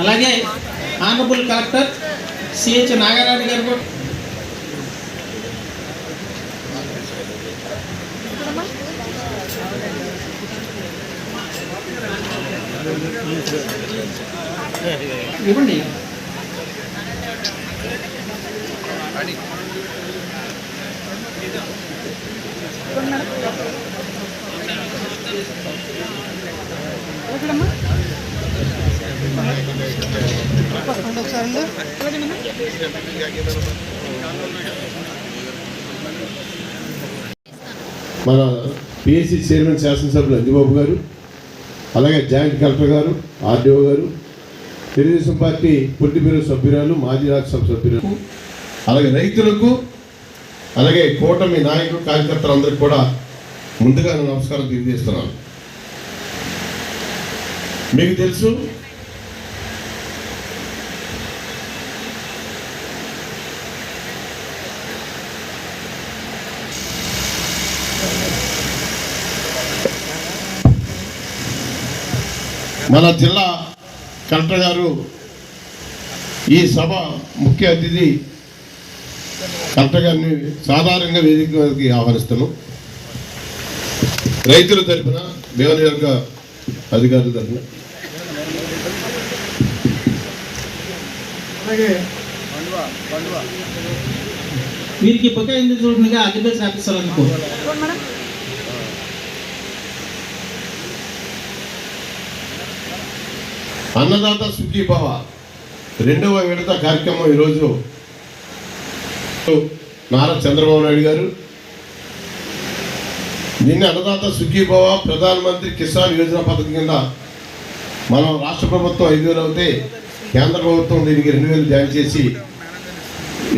అలాగే honourable collector CH Nagaraju గారు కూడా ఒకసారి మన పిఎస్సి చైర్మన్ శాసనసభ్యులు అందిబాబు గారు అలాగే జాయింట్ కలెక్టర్ గారు ఆర్డీఓ గారు తెలుగుదేశం పార్టీ పొట్టి బ్యూరో సభ్యురాలు మాజీ రాజ్యసభ సభ్యులు అలాగే రైతులకు అలాగే కూటమి నాయకులు కార్యకర్తలందరికీ కూడా ముందుగా నమస్కారం తెలియజేస్తున్నాను. మీకు తెలుసు మన జిల్లా కలెక్టర్ గారు ఈ సభ ముఖ్య అతిథి కలెక్టర్ గారిని సాధారణంగా వేదిక వారికి ఆహ్వానిస్తాను రైతుల తరఫున నియోజకవర్గ అధికారుల తరఫున వీరికి బొకే ఎందుకు చూడగా అగ్రికల్చర్ ఆఫీసర్ అనుకో అన్నదాత సుఖీభవ రెండవ విడత కార్యక్రమం ఈరోజు. నారా చంద్రబాబు నాయుడు గారు. నిన్న అన్నదాత సుఖీభవ ప్రధానమంత్రి కిసాన్ యోజన పథకం కింద మనం రాష్ట్ర ప్రభుత్వం ఐదు వేలు అవుతే కేంద్ర ప్రభుత్వం దీనికి రెండు వేలు జాయిన్ చేసి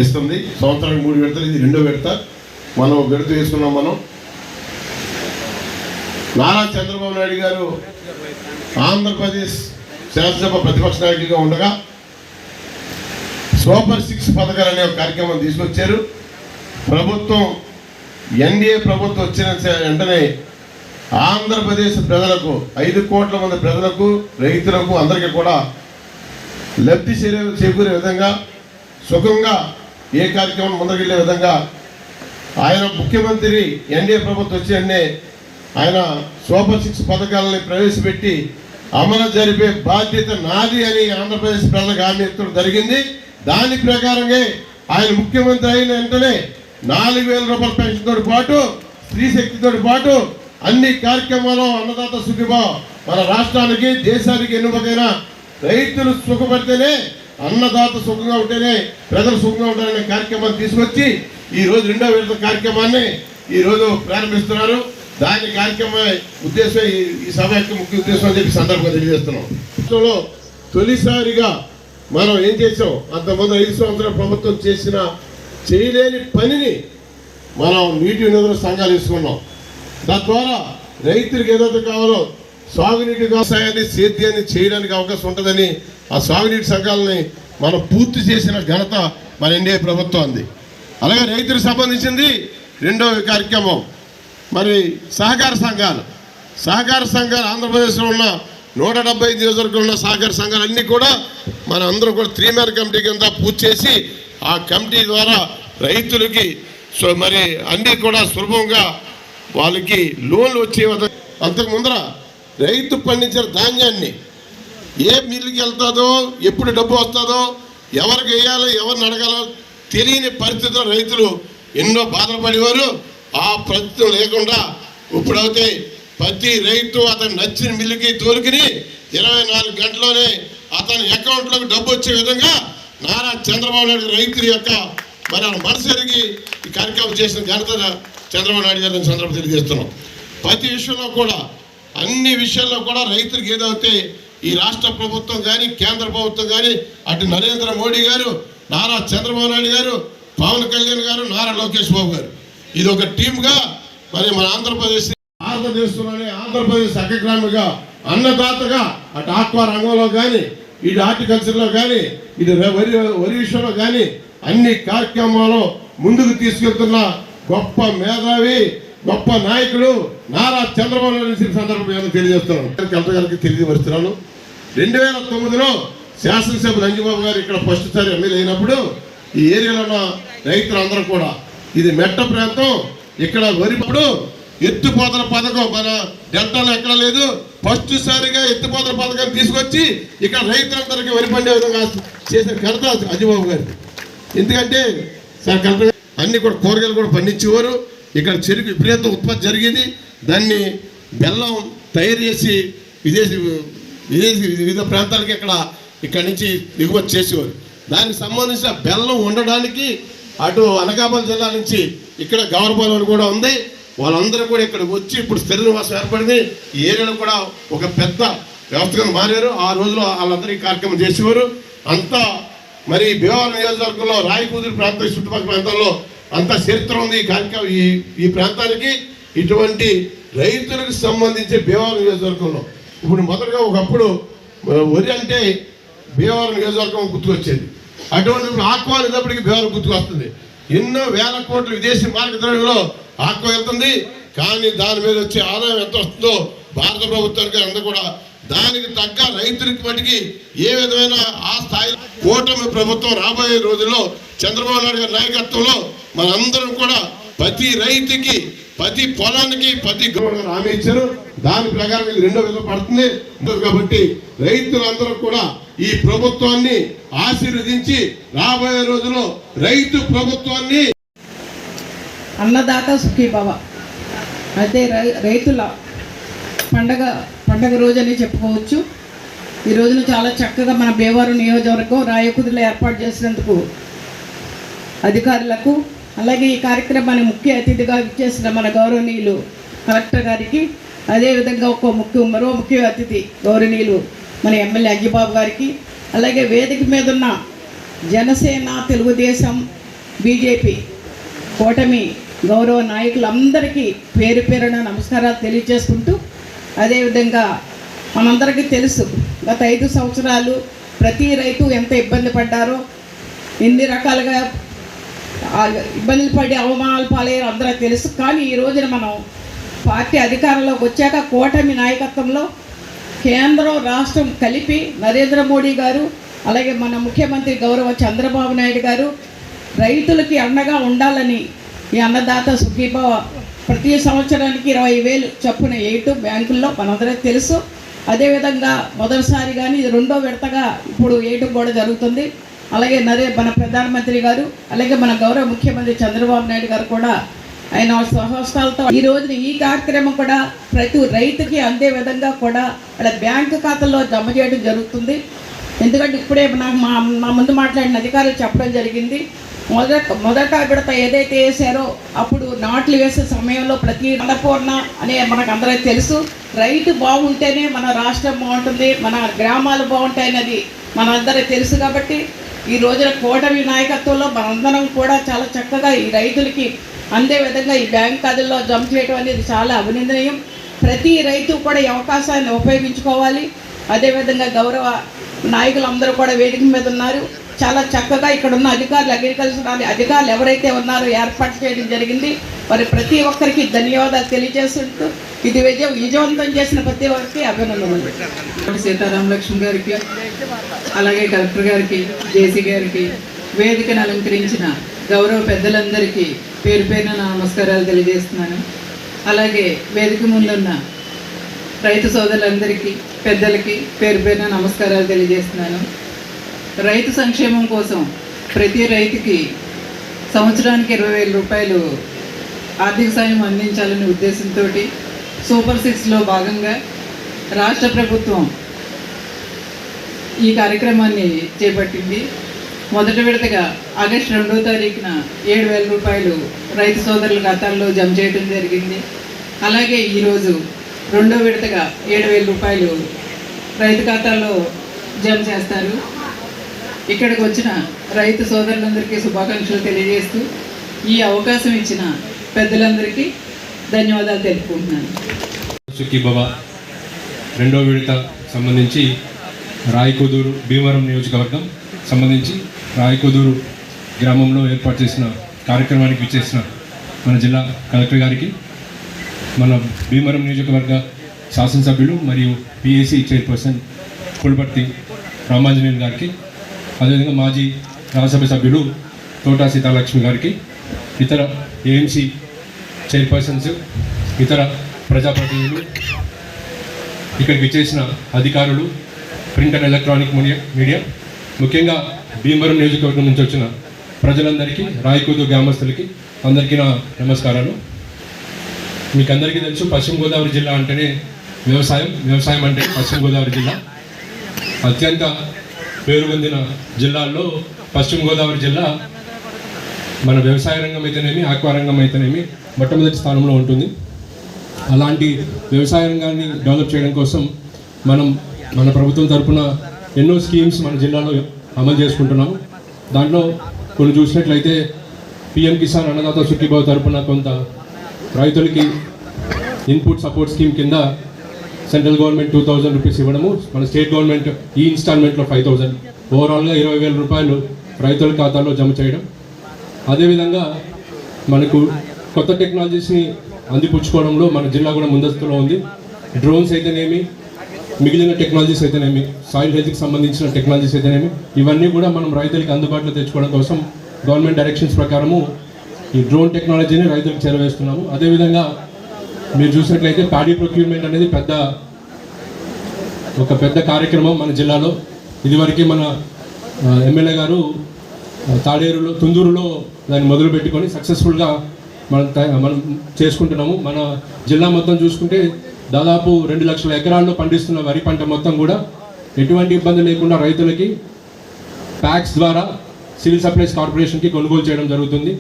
ఇస్తుంది. సంవత్సరానికి మూడు విడతలు ఇది రెండో విడత. మనం విడత వేసుకున్నాం మనం. నారా చంద్రబాబు నాయుడు గారు ఆంధ్రప్రదేశ్ శాసనసభ ప్రతిపక్ష నాయకుడిగా ఉండగా సూపర్ సిక్స్ పథకాలు అనే ఒక కార్యక్రమం తీసుకొచ్చారు. ప్రభుత్వం ఎన్డీఏ ప్రభుత్వం వచ్చిన వెంటనే ఆంధ్రప్రదేశ్ ప్రజలకు ఐదు కోట్ల మంది ప్రజలకు రైతులకు అందరికీ కూడా లబ్ధి చేకూరే విధంగా సుఖంగా ఏ కార్యక్రమం ముందుకెళ్ళే విధంగా ఆయన ముఖ్యమంత్రి ఎన్డీఏ ప్రభుత్వం వచ్చి ఆయన సూపర్ సిక్స్ పథకాలని ప్రవేశపెట్టి అమలు జరిపే బాధ్యత నాది అని ఆంధ్రప్రదేశ్ ప్రజలకు హామీ ఇవ్వడం జరిగింది. దాని ప్రకారంగా ఆయన ముఖ్యమంత్రి అయిన వెంటనే నాలుగు వేల రూపాయల పెన్షన్తో పాటు స్త్రీ శక్తితో పాటు అన్ని కార్యక్రమాలు అన్నదాత సుఖిభావ మన రాష్ట్రానికి దేశానికి ఎన్నుకైన రైతులు సుఖపడితేనే అన్నదాత సుఖంగా ఉంటేనే ప్రజలు సుఖంగా ఉంటారనే కార్యక్రమాన్ని తీసుకొచ్చి ఈరోజు రెండో విడత కార్యక్రమాన్ని ఈరోజు ప్రారంభిస్తున్నారు. దాని కార్యక్రమ ఉద్దేశం ఈ- ఈ సభ యొక్క ముఖ్య ఉద్దేశం అని చెప్పి సందర్భంగా తెలియజేస్తున్నాం. రాష్ట్రంలో తొలిసారిగా మనం ఏం చేసాం అంతకుముందు ఐదు సంవత్సరాల ప్రభుత్వం చేసిన చేయలేని పనిని మనం నీటి వినియోగ సంఘాలు తీసుకున్నాం తద్వారా రైతులకు ఏదైతే కావాలో సాగునీటి వ్యవసాయాన్ని సేద్యాన్ని చేయడానికి అవకాశం ఉంటుందని ఆ సాగునీటి సంఘాలని మనం పూర్తి చేసిన ఘనత మన ఎన్డీఏ ప్రభుత్వం అంది. అలాగే రైతులకు సంబంధించింది రెండవ కార్యక్రమం. మరి సహకార సంఘాలు. సహకార సంఘాలు ఆంధ్రప్రదేశ్లో ఉన్న నూట డెబ్బై ఐదు నియోజకవర్గంలో ఉన్న సహకార సంఘాలు అన్నీ కూడా మన అందరూ కూడా త్రీ మ్యాన్ కమిటీ కింద పూర్తి చేసి ఆ కమిటీ ద్వారా రైతులకి సో మరి అన్నీ కూడా సులభంగా వాళ్ళకి లోన్లు వచ్చే విధంగా అంతకు ముందర రైతు పండించిన ధాన్యాన్ని ఏ మిల్లుకి వెళ్తుందో ఎప్పుడు డబ్బు వస్తుందో ఎవరికి వేయాలో ఎవరిని అడగాలో తెలియని పరిస్థితిలో రైతులు ఎన్నో బాధలు పడేవారు. ఆ పరిస్థితులు లేకుండా ఇప్పుడైతే ప్రతి రైతు అతను నచ్చిన మిల్లుకి తోలుకుని ఇరవై నాలుగు గంటల్లోనే అతని అకౌంట్లోకి డబ్బు వచ్చే విధంగా నారా చంద్రబాబు నాయుడు రైతుల యొక్క మరి మనసు ఈ కార్యక్రమం చేసిన ఘనత చంద్రబాబు నాయుడు గారిని సందర్భం తెలియజేస్తున్నాం. ప్రతి విషయంలో కూడా అన్ని విషయాల్లో కూడా రైతులకు ఏదైతే ఈ రాష్ట్ర ప్రభుత్వం కానీ కేంద్ర ప్రభుత్వం కానీ అటు నరేంద్ర మోడీ గారు నారా చంద్రబాబు నాయుడు గారు పవన్ కళ్యాణ్ గారు నారా లోకేష్ బాబు గారు ఇది ఒక టీమ్గా మరి మన ఆంధ్రప్రదేశ్ భారతదేశంలోనే ఆంధ్రప్రదేశ్ అగ్రగ్రామిగా అన్నదాతగా అటు ఆక్వా రంగంలో కానీ ఇటు హార్టికల్చర్లో కానీ ఇటు వరి వరి విషయంలో కానీ అన్ని కార్యక్రమాలు ముందుకు తీసుకెళ్తున్న గొప్ప మేధావి గొప్ప నాయకుడు నారా చంద్రబాబు నాయుడు సందర్భం సందర్భంగా తెలియజేస్తున్నాను. కలెక్టర్ గారికి రెండు వేల తొమ్మిదిలో శాసనసభ రంజిబాబు గారు ఇక్కడ ఫస్ట్ సారి ఎమ్మెల్యే అయినప్పుడు ఈ ఏరియాలో ఉన్న రైతులందరూ కూడా ఇది మెట్ట ప్రాంతం. ఇక్కడ వరిప్పుడు ఎత్తుపోతల పథకం. మన డెల్టాలో ఎక్కడ లేదు. ఫస్ట్ సారిగా ఎత్తుపోతల పథకం తీసుకొచ్చి ఇక్కడ రైతులందరికీ వరి పండే విధంగా చేసిన ఘనత అజిబాబు గారిది. ఎందుకంటే సార్ అన్ని కూడా కూరగాయలు కూడా పండించేవారు. ఇక్కడ చెరుకు విపరీత ఉత్పత్తి జరిగింది. దాన్ని బెల్లం తయారు చేసి విదేశీ విదేశీ వివిధ ప్రాంతాలకి ఇక్కడ ఇక్కడ నుంచి దిగుమతి చేసేవారు. దానికి సంబంధించిన బెల్లం ఉండడానికి అటు అనకాపల్లి జిల్లా నుంచి ఇక్కడ గౌరపాలెం కూడా ఉంది. వాళ్ళందరూ కూడా ఇక్కడ వచ్చి ఇప్పుడు స్థిర నివాసం ఏర్పడింది. ఈ ఏరియాలో కూడా ఒక పెద్ద వ్యవస్థగా మారారు. ఆ రోజులో వాళ్ళందరూ కార్యక్రమం చేసేవారు. అంతా మరి భీమవరం నియోజకవర్గంలో రాయకూదురు ప్రాంతం చుట్టుపక్కల ప్రాంతాల్లో అంత చరిత్ర ఉంది ఈ కార్యక్రమం ఈ ఈ ప్రాంతానికి. ఇటువంటి రైతులకు సంబంధించి భీమవరం నియోజకవర్గంలో. ఇప్పుడు మొదటగా ఒకప్పుడు వరి అంటే భీమవరం నియోజకవర్గం గుర్తుకొచ్చేది. అటువంటి ఇప్పుడు ఆక్వా అనేటప్పటికి భీమవరం గుర్తుకొస్తుంది ఎన్నో వేల కోట్ల విదేశీ మార్గద్రవ్యంలో ఆక్వా వెళ్తుంది. కానీ దాని మీద వచ్చే ఆదాయం ఎంత వస్తుందో భారత ప్రభుత్వానికి అందరూ కూడా దానికి తగ్గ రైతులకి మటుకి ఏ విధమైన ఆ స్థాయి కూటమి ప్రభుత్వం రాబోయే రోజుల్లో చంద్రబాబు నాయుడు గారి నాయకత్వంలో మనందరం కూడా ప్రతి రైతుకి ప్రతి పొలానికి ప్రతి గవర్నర్ హామీ ఇచ్చారు. దాని ప్రకారం ఇది రెండో విధంగా పడుతుంది. కాబట్టి రైతులందరూ కూడా ఈ ప్రభుత్వాన్ని ఆశీర్వదించి రాబోయే రోజుల్లో రైతు ప్రభుత్వాన్ని అన్నదాత సుఖీభవ. అయితే రై- రైతుల పండగ పండగ రోజు అని చెప్పుకోవచ్చు. ఈ రోజున చాలా చక్కగా మన భీమవరం నియోజకవర్గం రాయకుదిలో ఏర్పాటు చేసినందుకు అధికారులకు అలాగే ఈ కార్యక్రమాన్ని ముఖ్య అతిథిగా ఇచ్చేసిన మన గౌరవనీయులు కలెక్టర్ గారికి అదేవిధంగా ఒక ముఖ్య మరో ముఖ్య అతిథి గౌరవనీయులు మన ఎమ్మెల్యే అగ్గిబాబు గారికి అలాగే వేదిక మీద ఉన్న జనసేన తెలుగుదేశం బీజేపీ కూటమి గౌరవ నాయకులందరికీ పేరు పేరున నమస్కారాలు తెలియజేసుకుంటూ అదేవిధంగా మనందరికీ తెలుసు గత ఐదు సంవత్సరాలు ప్రతి రైతు ఎంత ఇబ్బంది పడ్డారో ఎన్ని రకాలుగా ఇబ్బందులు పడి అవమానాలు పాలయ్యారు అందరూ తెలుసు. కానీ ఈ రోజున మనం పార్టీ అధికారంలోకి వచ్చాక కూటమి నాయకత్వంలో కేంద్రం రాష్ట్రం కలిపి నరేంద్ర మోడీ గారు అలాగే మన ముఖ్యమంత్రి గౌరవ చంద్రబాబు నాయుడు గారు రైతులకి అండగా ఉండాలని ఈ అన్నదాత సుఖీభావ ప్రతి సంవత్సరానికి ఇరవై వేలు చొప్పున వేయటం బ్యాంకుల్లో మనందరికీ తెలుసు. అదేవిధంగా మొదటిసారి కానీ రెండో విడతగా ఇప్పుడు వేయటం కూడా జరుగుతుంది. అలాగే నరే మన ప్రధానమంత్రి గారు అలాగే మన గౌరవ ముఖ్యమంత్రి చంద్రబాబు నాయుడు గారు కూడా ఆయన స్వహస్తాలతో ఈ రోజున ఈ కార్యక్రమం కూడా ప్రతి రైతుకి అందే విధంగా కూడా వాళ్ళ బ్యాంకు ఖాతాల్లో జమ చేయడం జరుగుతుంది. ఎందుకంటే ఇప్పుడే నాకు మా మా ముందు మాట్లాడిన అధికారులు చెప్పడం జరిగింది. మొదట మొదట విడత ఏదైతే వేసారో అప్పుడు నాట్లు వేసే సమయంలో ప్రతి అన్నపూర్ణ అనే మనకు అందరికీ తెలుసు రైతు బాగుంటేనే మన రాష్ట్రం బాగుంటుంది మన గ్రామాలు బాగుంటాయనేది మనందరికీ తెలుసు కాబట్టి ఈ రోజున కూటమి నాయకత్వంలో మనందరం కూడా చాలా చక్కగా ఈ రైతులకి అందే విధంగా ఈ బ్యాంక్ ఖాతాల్లో జమ చేయడం అనేది చాలా అభినందనీయం. ప్రతి రైతు కూడా ఈ అవకాశాన్ని ఉపయోగించుకోవాలి. అదేవిధంగా గౌరవ నాయకులు అందరూ కూడా వేదిక మీద ఉన్నారు. చాలా చక్కగా ఇక్కడ ఉన్న అధికారులు అగ్రికల్చర్ అధికారులు ఎవరైతే ఉన్నారో ఏర్పాటు చేయడం జరిగింది. మరి ప్రతి ఒక్కరికి ధన్యవాదాలు తెలియజేస్తుంటూ ఇది విజయవంతం చేసిన ప్రతి వారికి అభినందనలు. సీతారామ లక్ష్మి గారికి అలాగే కలెక్టర్ గారికి జేసీ గారికి వేదికను అలంకరించిన గౌరవ పెద్దలందరికీ పేరు పేరున నమస్కారాలు తెలియజేస్తున్నాను. అలాగే వేదిక ముందున్న రైతు సోదరులందరికీ పెద్దలకి పేరు పేరున నమస్కారాలు తెలియజేస్తున్నాను. రైతు సంక్షేమం కోసం ప్రతి రైతుకి సంవత్సరానికి ఇరవై వేల రూపాయలు ఆర్థిక సాయం అందించాలనే ఉద్దేశంతో సూపర్ సిక్స్లో భాగంగా రాష్ట్ర ప్రభుత్వం ఈ కార్యక్రమాన్ని చేపట్టింది. మొదటి విడతగా ఆగస్టు రెండో తారీఖున ఏడు వేల రూపాయలు రైతు సోదరుల ఖాతాల్లో జమ చేయడం జరిగింది. అలాగే ఈరోజు రెండో విడతగా ఏడు వేల రూపాయలు రైతు ఖాతాల్లో జమ చేస్తారు. ఇక్కడికి వచ్చిన రైతు సోదరులందరికీ శుభాకాంక్షలు తెలియజేస్తూ ఈ అవకాశం ఇచ్చిన పెద్దలందరికీ ధన్యవాదాలు తెలుపుకుంటున్నాను. సుఖీభవ రెండో విడత సంబంధించి రాయకుదూరు భీమవరం నియోజకవర్గం సంబంధించి రాయకుదూరు గ్రామంలో ఏర్పాటు చేసిన కార్యక్రమానికి విచ్చేసిన మన జిల్లా కలెక్టర్ గారికి మన భీమవరం నియోజకవర్గ శాసనసభ్యులు మరియు పిఏసి చైర్పర్సన్ కులపర్తి రామాంజనేయులు గారికి అదేవిధంగా మాజీ రాజ్యసభ సభ్యులు తోటా సీతాలక్ష్మి గారికి ఇతర ఏఎంసీ చైర్పర్సన్స్ ఇతర ప్రజాప్రతినిధులు ఇక్కడికి చేసిన అధికారులు ప్రింట్ అండ్ ఎలక్ట్రానిక్ మీడియా ముఖ్యంగా భీమవరం నియోజకవర్గం నుంచి వచ్చిన ప్రజలందరికీ రాయకూదు గ్రామస్తులకి అందరికీ నా నమస్కారాలు. మీకు అందరికీ తెలుసు పశ్చిమ గోదావరి జిల్లా అంటేనే వ్యవసాయం వ్యవసాయం అంటే పశ్చిమ గోదావరి జిల్లా. అత్యంత పేరు పొందిన జిల్లాల్లో పశ్చిమ గోదావరి జిల్లా మన వ్యవసాయ రంగం అయితేనేమి ఆక్వా రంగం అయితేనేమి మొట్టమొదటి స్థానంలో ఉంటుంది. అలాంటి వ్యవసాయ రంగాన్ని డెవలప్ చేయడం కోసం మనం మన ప్రభుత్వం తరఫున ఎన్నో స్కీమ్స్ మన జిల్లాలో అమలు చేసుకుంటున్నాము. దాంట్లో కొన్ని చూసినట్లయితే పిఎం కిసాన్ అన్నదాత సుఖీభావ తరపున కొంత రైతులకి ఇన్పుట్ సపోర్ట్ స్కీమ్ కింద central government two thousand rupees ఇవ్వడము మన స్టేట్ గవర్నమెంట్ ఈ ఇన్స్టాల్మెంట్లో ఫైవ్ థౌజండ్ ఓవరాల్గా ఇరవై వేల రూపాయలు రైతుల ఖాతాలో జమ చేయడం. అదేవిధంగా మనకు కొత్త టెక్నాలజీస్ని అందిపుచ్చుకోవడంలో మన జిల్లా కూడా ముందస్తులో ఉంది. డ్రోన్స్ అయితేనేమి మిగిలిన టెక్నాలజీస్ అయితేనేమి సాయిల్ హెల్త్కి సంబంధించిన టెక్నాలజీస్ అయితేనేమి ఇవన్నీ కూడా మనం రైతులకి అందుబాటులో తెచ్చుకోవడం కోసం గవర్నమెంట్ డైరెక్షన్స్ ప్రకారము ఈ డ్రోన్ టెక్నాలజీని రైతులకు చేరవేస్తున్నాము. అదేవిధంగా మీరు చూసినట్లయితే ప్యాడీ ప్రొక్యూర్మెంట్ అనేది పెద్ద ఒక పెద్ద కార్యక్రమం మన జిల్లాలో. ఇదివరకు మన ఎమ్మెల్యే గారు తాడేరులో తుందూరులో దాన్ని మొదలు పెట్టుకొని సక్సెస్ఫుల్గా మనం మనం చేసుకుంటున్నాము. మన జిల్లా మొత్తం చూసుకుంటే దాదాపు రెండు లక్షల ఎకరాల్లో పండిస్తున్న వరి పంట మొత్తం కూడా ఎటువంటి ఇబ్బంది లేకుండా రైతులకి ప్యాక్స్ ద్వారా సివిల్ సప్లైస్ కార్పొరేషన్కి కొనుగోలు చేయడం జరుగుతుంది.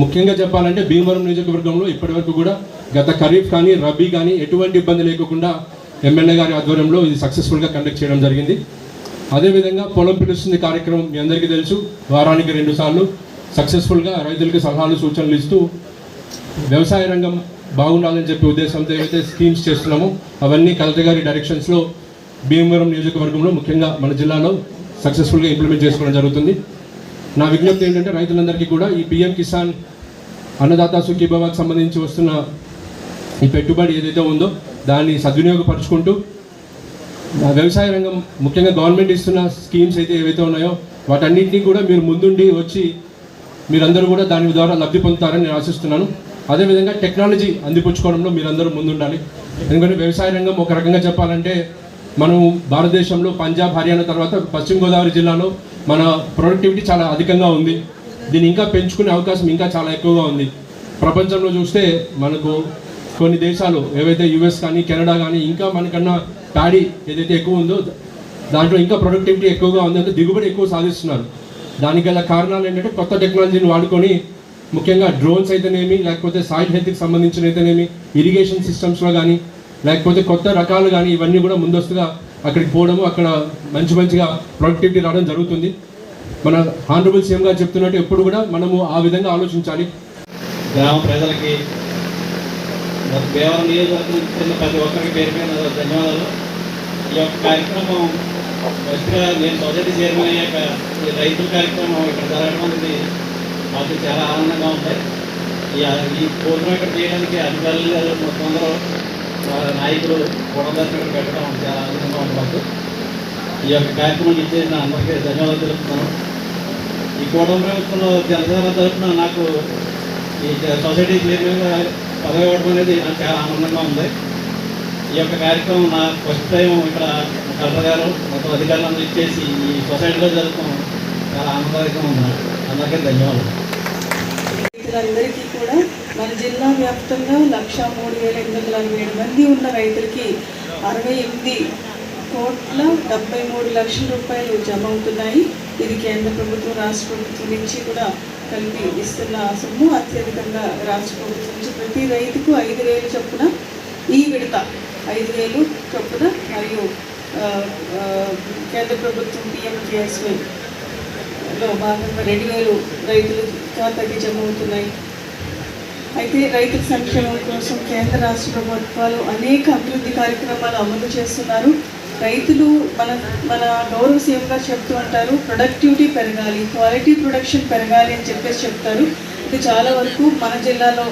ముఖ్యంగా చెప్పాలంటే భీమవరం నియోజకవర్గంలో ఇప్పటివరకు కూడా గత ఖరీఫ్ కానీ రబీ కానీ ఎటువంటి ఇబ్బంది లేకుండా ఎమ్మెల్యే గారి ఆధ్వర్యంలో ఇది సక్సెస్ఫుల్గా కండక్ట్ చేయడం జరిగింది. అదేవిధంగా పొలం పిలుస్తుంది కార్యక్రమం మీ అందరికీ తెలుసు. వారానికి రెండు సార్లు సక్సెస్ఫుల్గా రైతులకు సలహాలు సూచనలు ఇస్తూ వ్యవసాయ రంగం బాగుండాలని చెప్పే ఉద్దేశంతో ఏవైతే స్కీమ్స్ చేస్తున్నామో అవన్నీ కలెక్టర్ గారి డైరెక్షన్స్లో భీమవరం నియోజకవర్గంలో ముఖ్యంగా మన జిల్లాలో సక్సెస్ఫుల్గా ఇంప్లిమెంట్ చేసుకోవడం జరుగుతుంది. నా విజ్ఞప్తి ఏంటంటే రైతులందరికీ కూడా ఈ పిఎం కిసాన్ అన్నదాత సుఖీభావాకి సంబంధించి వస్తున్న ఈ పెట్టుబడి ఏదైతే ఉందో దాన్ని సద్వినియోగపరుచుకుంటూ వ్యవసాయ రంగం ముఖ్యంగా గవర్నమెంట్ ఇస్తున్న స్కీమ్స్ అయితే ఏవైతే ఉన్నాయో వాటన్నింటినీ కూడా మీరు ముందుండి వచ్చి మీరందరూ కూడా దాని ద్వారా లబ్ధి పొందుతారని నేను ఆశిస్తున్నాను. అదేవిధంగా టెక్నాలజీ అందిపుచ్చుకోవడంలో మీరందరూ ముందుండాలి. ఎందుకంటే వ్యవసాయ రంగం ఒక రకంగా చెప్పాలంటే మనం భారతదేశంలో పంజాబ్ హర్యానా తర్వాత పశ్చిమ గోదావరి జిల్లాలో మన ప్రొడక్టివిటీ చాలా అధికంగా ఉంది. దీన్ని ఇంకా పెంచుకునే అవకాశం ఇంకా చాలా ఎక్కువగా ఉంది. ప్రపంచంలో చూస్తే మనకు కొన్ని దేశాలు ఏవైతే యుఎస్ కానీ కెనడా కానీ ఇంకా మనకన్నా ప్యాడీ ఏదైతే ఎక్కువ ఉందో దాంట్లో ఇంకా ప్రొడక్టివిటీ ఎక్కువగా ఉందంటే దిగుబడి ఎక్కువ సాధిస్తున్నారు. దానికి గల కారణాలు ఏంటంటే కొత్త టెక్నాలజీని వాడుకొని ముఖ్యంగా డ్రోన్స్ అయితేనేమి లేకపోతే సాయిల్ హెల్త్కి సంబంధించిన అయితేనేమి ఇరిగేషన్ సిస్టమ్స్లో కానీ లేకపోతే కొత్త రకాలు కానీ ఇవన్నీ కూడా ముందస్తుగా అక్కడికి పోవడము అక్కడ మంచి మంచిగా ప్రొడక్టివిటీ రావడం జరుగుతుంది. మన ఆనరబుల్ సీఎం గారు చెప్తున్నట్టు ఎప్పుడు కూడా మనము ఆ విధంగా ఆలోచించాలి. గ్రామ ప్రజలకి మరి నియోజకవర్గం చెందిన ప్రతి ఒక్కరికి పేరు మీద ధన్యవాదాలు. ఈ యొక్క కార్యక్రమం ఫస్ట్గా నేను సొసైటీ చైర్మన్ అయ్యాక ఈ రైతుల కార్యక్రమం ఇక్కడ జరగడం అనేది మాకు చాలా ఆనందంగా ఉంది. ఈ ఈ ప్రోగ్రాం ఇక్కడ చేయడానికి అధికారులు మొత్తం అందరూ నాయకులు గొడవదర్శనం ఇక్కడ పెట్టడం చాలా ఆనందంగా ఉంది మాకు. ఈ యొక్క కార్యక్రమం ఇచ్చేసిన అందరికీ ధన్యవాదాలు తెలుపుతున్నాను. ఈ కూటమి ప్రభుత్వంలో జనసేన తరఫున నాకు ఈ సొసైటీ చైర్మన్గా పదవి ఇవ్వడం అనేది నాకు చాలా ఆనందంగా ఉంది. ఈ యొక్క కార్యక్రమం నా ఫస్ట్ టైం ఇక్కడ కలెక్టర్ గారు మొత్తం అధికారులందరూ ఇచ్చేసి ఈ సొసైటీలో జరుగుతాం. చాలా ఆనందదాయకంగా ఉంది అందరికీ ధన్యవాదాలు. రైతులందరికీ కూడా మన జిల్లా వ్యాప్తంగా లక్ష మూడు వేల ఎనిమిది వందల అరవై ఏడు మంది ఉన్న రైతులకి అరవై ఎనిమిది కోట్ల డెబ్బై మూడు లక్షల రూపాయలు జమ అవుతున్నాయి. ఇది కేంద్ర ప్రభుత్వం రాష్ట్ర ప్రభుత్వం నుంచి కూడా కలిపి ఇస్తున్న సొమ్ము అత్యధికంగా రాష్ట్ర ప్రభుత్వం నుంచి ప్రతి రైతుకు ఐదు వేలు చొప్పున ఈ విడత ఐదు వేలు చొప్పున మరియు కేంద్ర ప్రభుత్వం పిఎం లో భాగంగా రెండు వేలు రైతుల ఖాతాకి జమ అవుతున్నాయి. అయితే రైతుల సంక్షేమం కోసం కేంద్ర రాష్ట్ర ప్రభుత్వాలు అనేక అభివృద్ధి కార్యక్రమాలు అమలు చేస్తున్నారు. రైతులు మన మన గౌరవ సేవగా చెప్తూ ఉంటారు ప్రొడక్టివిటీ పెరగాలి క్వాలిటీ ప్రొడక్షన్ పెరగాలి అని చెప్పేసి చెప్తారు. ఇది చాలా వరకు మన జిల్లాలో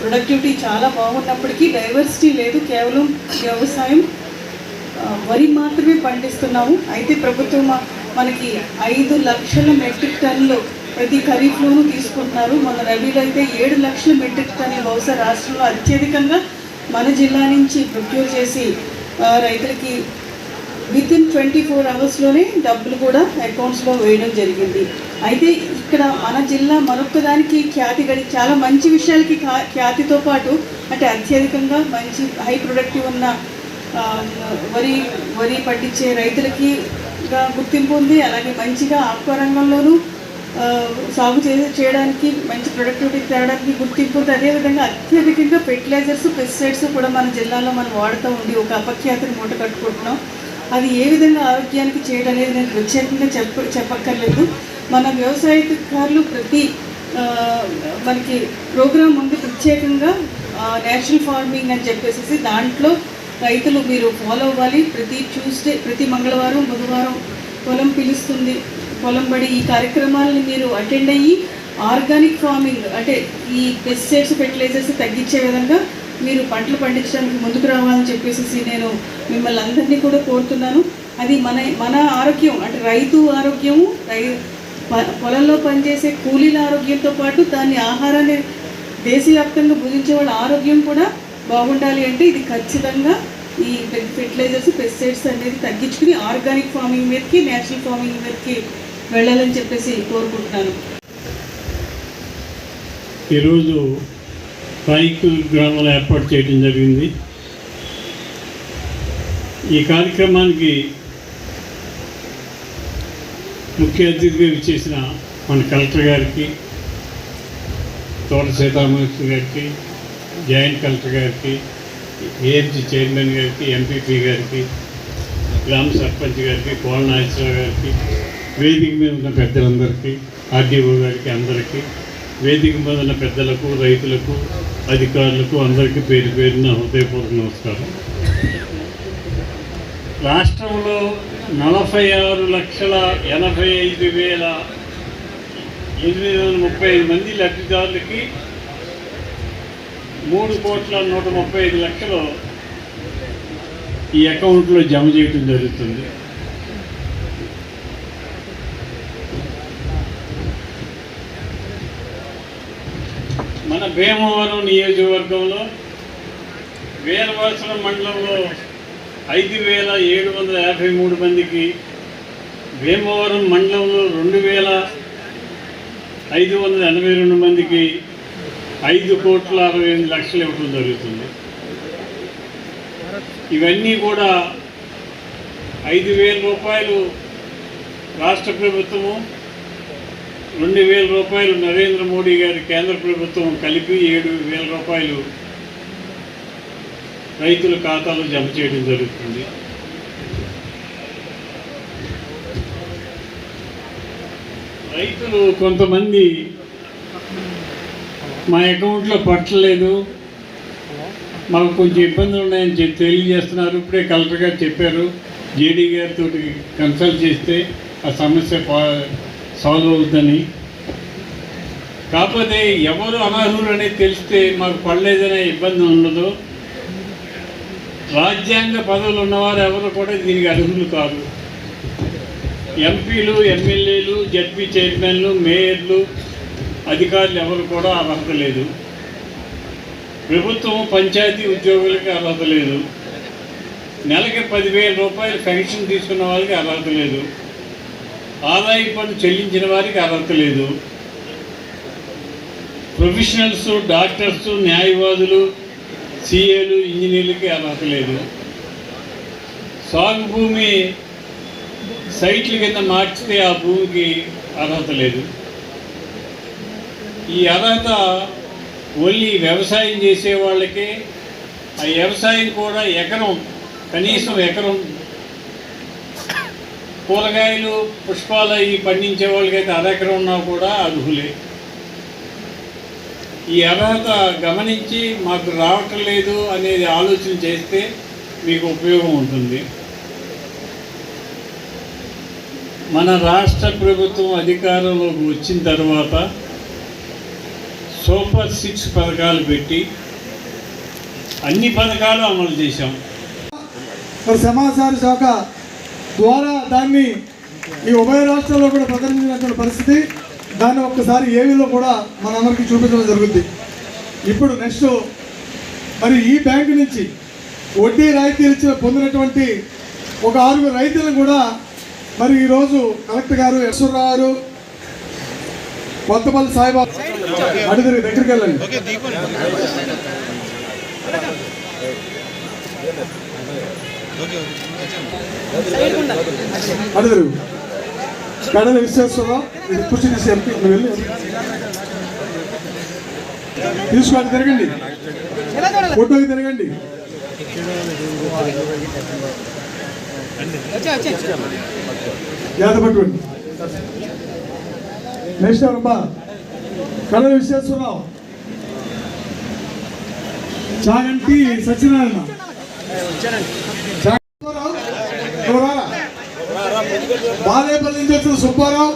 ప్రొడక్టివిటీ చాలా బాగున్నప్పటికీ డైవర్సిటీ లేదు. కేవలం వ్యవసాయం వరి మాత్రమే పండిస్తున్నాము. అయితే ప్రభుత్వం మనకి ఐదు లక్షల మెట్రిక్ టన్నులు ప్రతి ఖరీఫ్లోనూ తీసుకుంటున్నారు. మన రబీలో అయితే ఏడు లక్షల మెట్రిక్ టన్నులు బహుశా రాష్ట్రంలో అత్యధికంగా మన జిల్లా నుంచి ప్రొక్యూర్ చేసి రైతులకి విత్ ఇన్ ట్వంటీ ఫోర్ అవర్స్లోనే డబ్బులు కూడా అకౌంట్స్లో వేయడం జరిగింది. అయితే ఇక్కడ మన జిల్లా మరొక దానికి ఖ్యాతి గడి చాలా మంచి విషయాలకి ఖ్యా- ఖ్యాతితో పాటు అంటే అత్యధికంగా మంచి హై ప్రొడక్టివ్ ఉన్న వరి వరి పండించే రైతులకి గుర్తింపు ఉంది. అలాగే మంచిగా ఆక్వా రంగంలోనూ సాగు చే చేయడానికి మంచి ప్రొడక్టివిటీ తేవడానికి గుర్తింపు ఉంది. అదేవిధంగా అత్యధికంగా ఫెర్టిలైజర్స్ పెస్టిసైడ్స్ కూడా మన జిల్లాలో మనం వాడుతూ ఉండి ఒక అపఖ్యాతిని మూట కట్టుకుంటున్నాం అది ఏ విధంగా ఆరోగ్యానికి చేయడం అనేది నేను ప్రత్యేకంగా చెప్ప చెప్పక్కర్లేదు. మన వ్యవసాయకారులు ప్రతి మనకి ప్రోగ్రాం ఉంది ప్రత్యేకంగా నేషనల్ ఫార్మింగ్ అని చెప్పేసి దాంట్లో రైతులు మీరు ఫాలో అవ్వాలి. ప్రతి ట్యూస్డే ప్రతి మంగళవారం బుధవారం పొలం పిలుస్తుంది. పొలం బడి ఈ కార్యక్రమాలను మీరు అటెండ్ అయ్యి ఆర్గానిక్ ఫార్మింగ్ అంటే ఈ పెస్టిసైడ్స్ ఫెర్టిలైజర్స్ తగ్గించే విధంగా మీరు పంటలు పండించడానికి ముందుకు రావాలని చెప్పేసి నేను మిమ్మల్ని అందరినీ కూడా కోరుతున్నాను. అది మన మన ఆరోగ్యం అంటే రైతు ఆరోగ్యము రై పొలంలో పనిచేసే కూలీల ఆరోగ్యంతో పాటు దాని ఆహారాన్ని దేశవ్యాప్తంగా భుజించే వాళ్ళ ఆరోగ్యం కూడా బాగుండాలి అంటే ఇది ఖచ్చితంగా ఈ ఫెర్టిలైజర్స్ పెస్టిసైడ్స్ అనేది తగ్గించుకుని ఆర్గానిక్ ఫార్మింగ్ మీదకి నేచురల్ ఫార్మింగ్ మీదకి వెళ్ళాలని చెప్పేసి కోరుకుంటున్నాను. ఈరోజు పైకు గ్రామంలో ఏర్పాటు చేయడం జరిగింది. ఈ కార్యక్రమానికి ముఖ్య అతిథిగా విచ్చేసిన మన కలెక్టర్ గారికి తోట సీతారామకృష్ణ గారికి జాయింట్ కలెక్టర్ గారికి ఏఎంసీ చైర్మన్ గారికి ఎంపీపీ గారికి గ్రామ సర్పంచ్ గారికి కోళ్ళ నాగేశ్వరరావు గారికి వేదిక మీద ఉన్న పెద్దలందరికీ ఆర్డీఓ గారికి అందరికీ వేదిక మీద ఉన్న పెద్దలకు రైతులకు అధికారులకు అందరికీ పేరు పేరున హృదయపూర్వక నమస్కారం. రాష్ట్రంలో నలభై ఆరు లక్షల ఎనభై ఐదు వేల ఎనిమిది వందల ముప్పై ఐదు మంది లబ్ధిదారులకి మూడు కోట్ల నూట ముప్పై ఐదు లక్షలు ఈ అకౌంట్లో జమ చేయటం జరుగుతుంది. మన భీమవరం నియోజకవర్గంలో వీరవాసనం మండలంలో ఐదు వేల ఏడు వందల యాభై మూడు మందికి భీమవరం మండలంలో రెండు వేల ఐదు వందల ఎనభై రెండు మందికి ఐదు కోట్ల అరవై ఎనిమిది లక్షలు ఇవ్వడం జరుగుతుంది. ఇవన్నీ కూడా ఐదు వేల రూపాయలు రాష్ట్ర ప్రభుత్వము రెండు వేల రూపాయలు నరేంద్ర మోడీ గారి కేంద్ర ప్రభుత్వం కలిపి ఏడు వేల రూపాయలు రైతుల ఖాతాలో జమ చేయడం జరుగుతుంది. రైతులు కొంతమంది మా అకౌంట్లో పట్టలేదు. మాకు కొంచెం ఇబ్బందులు ఉన్నాయని చెప్పి తెలియజేస్తున్నారు. ఇప్పుడే కలెక్టర్ గారు చెప్పారు. జేడీ గారితో కన్సల్ట్ చేస్తే ఆ సమస్య సాల్వ్ అవుతుందని కాకపోతే ఎవరు అనర్హులు అనేది తెలిస్తే మాకు పడలేదనే ఇబ్బంది ఉండదు. రాజ్యాంగ పదవులు ఉన్నవారు ఎవరు కూడా దీనికి అర్హులు కాదు ఎంపీలు ఎమ్మెల్యేలు జడ్పీ చైర్మన్లు మేయర్లు అధికారులు ఎవరు కూడా అర్హత లేదు. ప్రభుత్వం పంచాయతీ ఉద్యోగులకి అర్హత లేదు. నెలకి పదివేల రూపాయలు పెన్షన్ తీసుకున్న వాళ్ళకి అర్హత లేదు. ఆదాయ పన్ను చెల్లించిన వారికి అర్హత లేదు. ప్రొఫెషనల్స్ డాక్టర్స్ న్యాయవాదులు సిఏలు ఇంజనీర్లకి అర్హత లేదు. సాగు భూమి సైట్ల కింద మార్చితే ఆ భూమికి అర్హత లేదు. ఈ అర్హత ఓన్లీ వ్యవసాయం చేసే వాళ్ళకే ఆ వ్యవసాయం కూడా ఎకరం కనీసం ఎకరం కూరగాయలు పుష్పాలు అవి పండించే వాళ్ళకైతే అరెకరం ఉన్నా కూడా అర్హులే ఈ అర్హత గమనించి మాకు రావటం లేదు అనేది ఆలోచన చేస్తే మీకు ఉపయోగం ఉంటుంది. మన రాష్ట్ర ప్రభుత్వం అధికారంలోకి వచ్చిన తర్వాత సూపర్ సిక్స్ పథకాలు పెట్టి అన్ని పథకాలు అమలు చేశాం. మరి సమాచార శాఖ ద్వారా దాన్ని ఈ ఉభయ రాష్ట్రాల్లో కూడా ప్రకటించినటువంటి పరిస్థితి దాన్ని ఒక్కసారి ఏవీలో కూడా మన అందరికీ చూపించడం జరుగుద్ది. ఇప్పుడు నెక్స్ట్ మరి ఈ బ్యాంకు నుంచి వడ్డీ రాయితీలు ఇచ్చిన పొందినటువంటి ఒక ఆరుగురు రైతులను కూడా మరి ఈరోజు కలెక్టర్ గారు యశ్వరరావు గారు కొత్తపల్లి సాయిబాబు అడుగురి దగ్గరికి వెళ్ళండి. అడుగురు. కడల విశ్వేశ్వరరావు ఇది కుర్చీ తీసి ఎంపీ వెళ్ళి. తీసుకోండి తిరగండి. ఫోటోకి తిరగండి. జాత పట్టుకోండి. నెక్స్ట్ ఎవరమ్మా కడల విశ్వేశ్వరరావు చాగంటి సత్యనారాయణ సుబ్బారావు, నువ్వు రారా? బాలేపల్లి నుంచి వచ్చిన సుబ్బారావు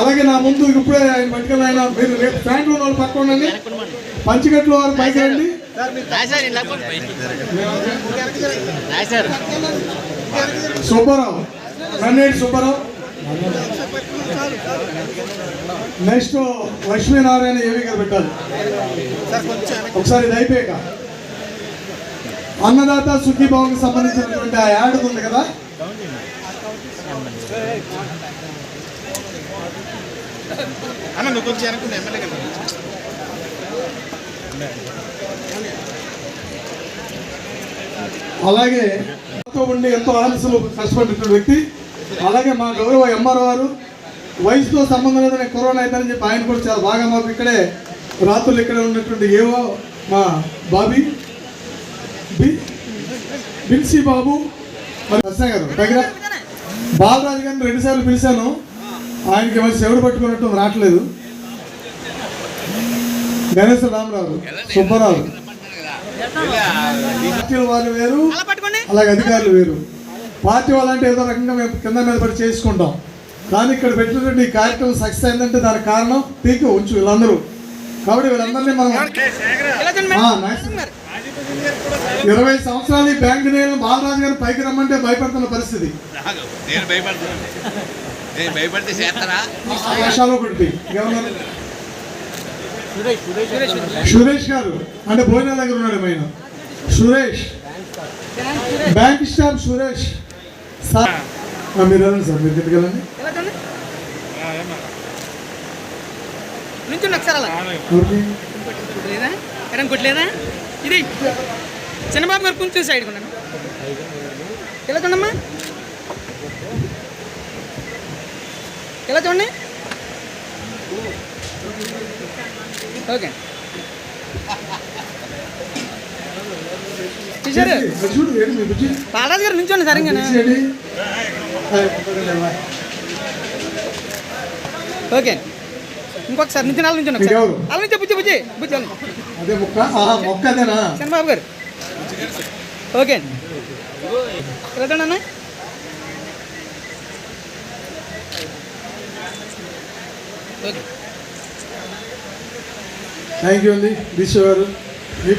అలాగే నా ముందు ఇప్పుడే ఆయన పట్టుకెళ్ళి ఆయన మీరు రేపు ఉన్న వాళ్ళు పక్క ఉండండి. వారు పైకి రండి. సుబ్బారావు నన్నేటి సుబ్బారావు? నెక్స్ట్ లక్ష్మీనారాయణ ఏవి గారు పెట్టాలి. ఒకసారి ఇది అయిపోయాక. అన్నదాత సుఖీభావంకి సంబంధించినటువంటి ఆ యాడ్ ఉంది కదా అలాగే నాతో ఉండి ఎంతో ఆలస్యలు కష్టపడినటువంటి వ్యక్తి అలాగే మా గౌరవ ఎంఆర్ వారు వయసుతో సంబంధం లేదని కరోనా అయిపోయిందని చెప్పి ఆయన కూడా చాలా బాగా మాకు ఇక్కడే రాత్రులు ఇక్కడే ఉన్నటువంటి ఏవో మా బాబీ బిన్సీ బాబు మరి గారు దగ్గర. బాలరాజు గారిని రెండుసార్లు పిలిచాను. ఆయనకి మరి చెవుడు పట్టుకున్నట్టు రావట్లేదు. గణేశ రామరావు సుబ్బారావు. పార్టీల వాళ్ళు వేరు అలాగే అధికారులు వేరు. పార్టీ వాళ్ళంటే ఏదో రకంగా మేము కింద మీద పడి చేసుకుంటాం. కానీ ఇక్కడ పెట్టినటువంటి ఈ కార్యక్రమం సక్సెస్ అయిందంటే దానికి కారణం పీకు ఉంచు వీళ్ళందరూ. కాబట్టి వీళ్ళందరినీ మనం. ఇరవై సంవత్సరాలు ఈ బ్యాంక్ నేను బాలరాజు గారు పైకి రమ్మంటే భయపడుతున్న పరిస్థితి. నేను భయపడుతున్నాను నేను భయపడితే చేస్తారా? వర్షాలు ఒకటి. సురేష్ గారు అంటే భోజనాల దగ్గర ఉన్నాడు ఆయన. Suresh. Bank staff Suresh. Sir. మీరు వెళ్ళండి సార్ మీరు గిట్టుకెళ్ళండి నుంచుండి ఒకసారి అలా. ఇది చిన్నబాబు గారు కొంచెం సైడ్ కొన్నాను ఇలా చూడమ్మా ఇలా చూడండి? ఓకే. చూసారు బాలరాజు గారు నుంచోండి సరిగ్గా ఓకే. ఇంకొకసారి నుంచి నాలుగు నుంచి? అలా నుంచి బుజ్జి బుజ్జి బుజ్జి అలా. అదే మొక్క? ఆహా, మొక్క అదేనా? చంద్రబాబు గారు. ఓకే. అన్న? ఓకే. థ్యాంక్ యూ అండి గారు మీ